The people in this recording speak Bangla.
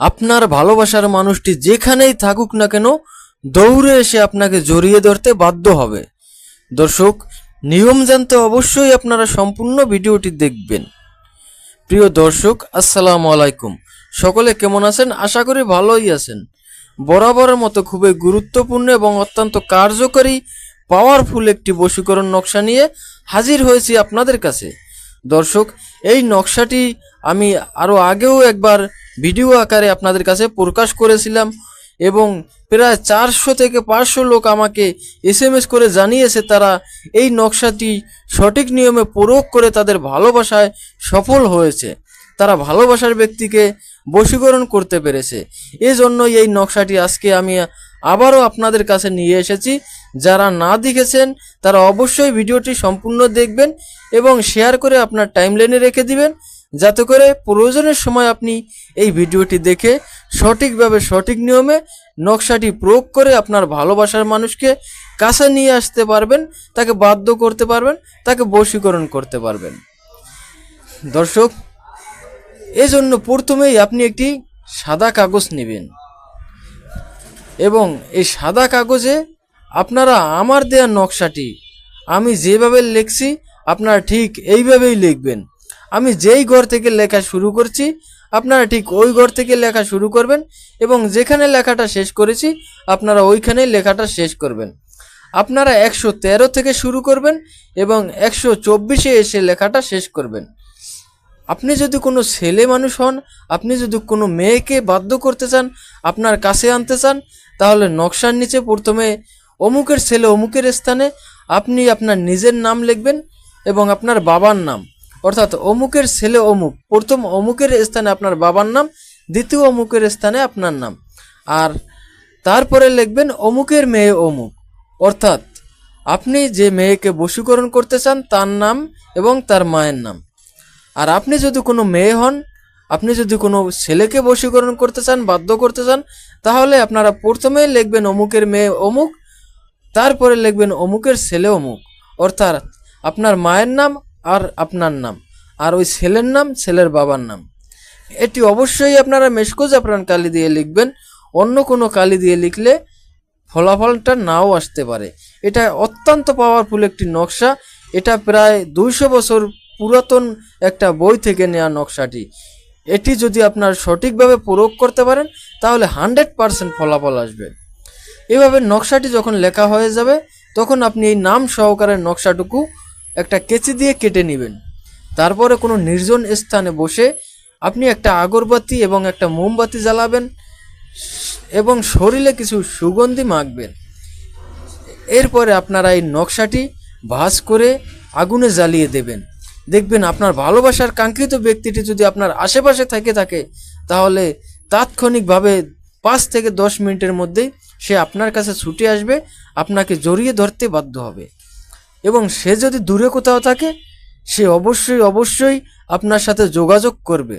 আপনার ভালোবাসার মানুষটি যেখানেই থাকুক না কেন, দৌড়ে এসে আপনাকে জড়িয়ে ধরতে বাধ্য হবে। দর্শক, নিয়ম জানতে অবশ্যই আপনারা সম্পূর্ণ ভিডিওটি দেখবেন। প্রিয় দর্শক, আসসালামু আলাইকুম। সকলে কেমন আছেন? আশা করি ভালোই আছেন। বরাবরের মতো খুবই গুরুত্বপূর্ণ এবং অত্যন্ত কার্যকরী পাওয়ারফুল একটি বশীকরণ নকশা নিয়ে হাজির হয়েছি আপনাদের কাছে। দর্শক, এই নকশাটি আমি আরও আগেও একবার ভিডিও আকারে আপনাদের কাছে প্রকাশ করেছিলাম এবং প্রায় চারশো থেকে পাঁচশো লোক আমাকে এস এম এস করে জানিয়েছে তারা এই নকশাটি সঠিক নিয়মে প্রয়োগ করে তাদের ভালোবাসায় সফল হয়েছে। তারা ভালোবাসার ব্যক্তিকে বশীকরণ করতে পেরেছে। এজন্যই এই নকশাটি আজকে আমি আবারও আপনাদের কাছে নিয়ে এসেছি। যারা না দেখেছেন, তারা অবশ্যই ভিডিওটি সম্পূর্ণ দেখবেন এবং শেয়ার করে আপনার টাইম টাইমলাইনে রেখে দিবেন। যাতে করে প্রয়োজনের সময় আপনি এই ভিডিওটি দেখে সঠিকভাবে সঠিক নিয়মে নকশাটি প্রয়োগ করে আপনার ভালোবাসার মানুষকে কাছে নিয়ে আসতে পারবেন, তাকে বাধ্য করতে পারবেন, তাকে বশীকরণ করতে পারবেন। দর্শক, এজন্য প্রথমেই আপনি একটি সাদা কাগজ নেবেন এবং এই সাদা কাগজে আপনারা আমার দেয়া নকশাটি আমি যেভাবে লিখছি, আপনারা ঠিক এইভাবেই লিখবেন। আমি যেই ঘর থেকে লেখা শুরু করছি, আপনারা ঠিক ওই ঘর থেকে লেখা শুরু করবেন এবং যেখানে লেখাটা শেষ করেছি, আপনারা ওইখানেই লেখাটা শেষ করবেন। আপনারা একশো তেরো থেকে শুরু করবেন এবং একশো চব্বিশে এসে লেখাটা শেষ করবেন। আপনি যদি কোনো ছেলে মানুষ হন, আপনি যদি কোনো মেয়েকে বাধ্য করতে চান, আপনার কাছে আনতে চান, তাহলে নকশার নিচে প্রথমে অমুকের ছেলে অমুকের স্থানে আপনি আপনার নিজের নাম লিখবেন এবং আপনার বাবার নাম। অর্থাৎ অমুকের ছেলে অমুক। প্রথম অমুকের স্থানে আপনার বাবার নাম, দ্বিতীয় অমুকের স্থানে আপনার নাম। আর তারপরে লিখবেন অমুকের মেয়ে অমুক। অর্থাৎ আপনি যে মেয়েকে বশীকরণ করতে চান, তার নাম এবং তার মায়ের নাম। আর আপনি যদি কোনো মেয়ে হন, আপনি যদি কোনো ছেলেকে বশীকরণ করতে চান, বাধ্য করতে চান, তাহলে আপনারা প্রথমে লিখবেন অমুকের মেয়ে অমুক, তারপরে লিখবেন অমুকের ছেলে অমুক। অর্থাৎ আপনার মায়ের নাম আর আপনার নাম। আর ওই ছেলের নাম, ছেলের বাবার নাম। এটি অবশ্যই আপনারা মেসকোজ আপনার কালি দিয়ে লিখবেন। অন্য কোনো কালি দিয়ে লিখলে ফলাফলটা নাও আসতে পারে। এটা অত্যন্ত পাওয়ারফুল একটি নকশা। এটা প্রায় দুইশো বছর পুরাতন একটা বই থেকে নেওয়া নকশাটি। এটি যদি আপনার সঠিকভাবে প্রয়োগ করতে পারেন, তাহলে হান্ড্রেড পারসেন্ট ফলাফল আসবে। এভাবে নকশাটি যখন লেখা হয়ে যাবে, তখন আপনি এই নাম সহকারে নকশাটুকু একটা কেচি দিয়ে কেটে নেবেন। তারপরে কোনো নির্জন স্থানে বসে আপনি একটা আগরবাতি এবং একটা মোমবাতি জ্বালাবেন এবং শরীরে কিছু সুগন্ধি মাখবেন। এরপরে আপনারা এই নকশাটি ভাঁজ করে আগুনে জ্বালিয়ে দেবেন। দেখবেন আপনার ভালোবাসার কাঙ্ক্ষিত ব্যক্তিটি যদি আপনার আশেপাশে থেকে থাকে, তাহলে তাৎক্ষণিকভাবে পাঁচ থেকে দশ মিনিটের মধ্যেই সে আপনার কাছে ছুটে আসবে, আপনাকে জড়িয়ে ধরতে বাধ্য হবে। এবং সে যদি দূরে কোথাও থাকে সে অবশ্যই অবশ্যই আপনার সাথে যোগাযোগ করবে।